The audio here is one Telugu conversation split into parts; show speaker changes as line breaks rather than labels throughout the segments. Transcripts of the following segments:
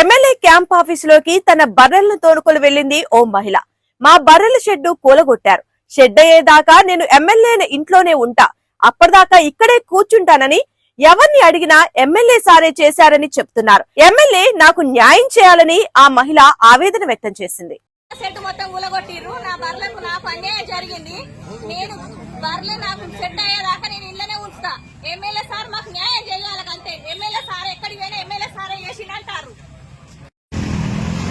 ఎమ్మెల్యే క్యాంప్ ఆఫీసులోకి తన బర్రెలను తోనుకొని వెళ్ళింది ఓ మహిళ. మా బర్రెల షెడ్డు కూలగొట్టారు. షెడ్ అయ్యేదాకా నేను ఎమ్మెల్యేని ఇంట్లోనే ఉంటా. అప్పటిదాకా ఇక్కడే కూర్చుంటానని ఎవరిని అడిగినా ఎమ్మెల్యే సారే చేశారని చెప్తున్నారు. ఎమ్మెల్యే నాకు న్యాయం చేయాలని ఆ మహిళ ఆవేదన వ్యక్తం చేసింది.
షెడ్ మొత్తం కూలగొట్టిర్రు. నా బర్లకు నాకు అన్యాయం జరిగింది. నేను బర్రెలు నాకు షెడ్ అయ్యేదాకా నేను ఇళ్ళనే ఉంచుతా. ఎమ్మెల్యే సార్ మాకు న్యాయం చేయాలి అంతే ఎమ్మెల్యే సార్ ఎక్కడికి పోయినా ఎమ్మెల్యే సారే చేసిందంటారు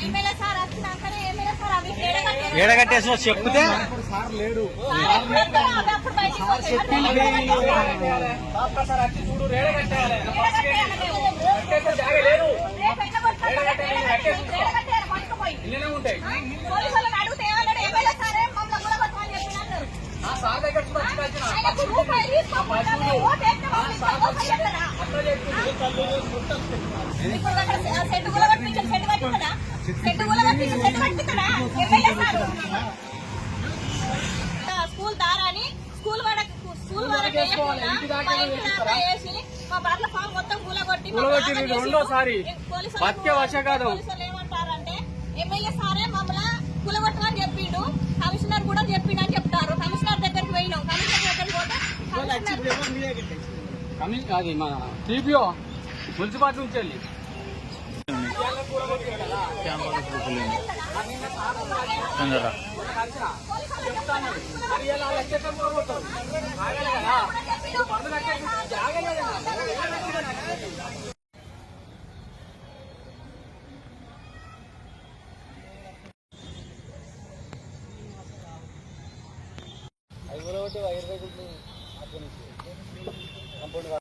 కొట్టుడున్నది ఎమ్మెల్యే సార్ వచ్చినాకనే ఎమ్మెల్యే సార్ అవి ఏడగట్టారు.
ఏడగట్టేసి చెప్తే
సార్ ఎప్పుడు స్కూల్ దారాని స్కూల్ వరకు స్కూల్ వరకు మా వేసి బర్ల ఫామ్ మొత్తం కూలగొట్టి
కూలగొట్టి రెండోసారి.
పోలీసులు ఏమంటారంటే ఎమ్మెల్యే సారే మమ్మల్ని కూలగొట్టమని
కమింగ్ అది మన టీపీఓ మున్సిపాలిటీ నుంచి వెళ్ళి. ఐదు రోజు ఐదు రోజులు ¿Qué es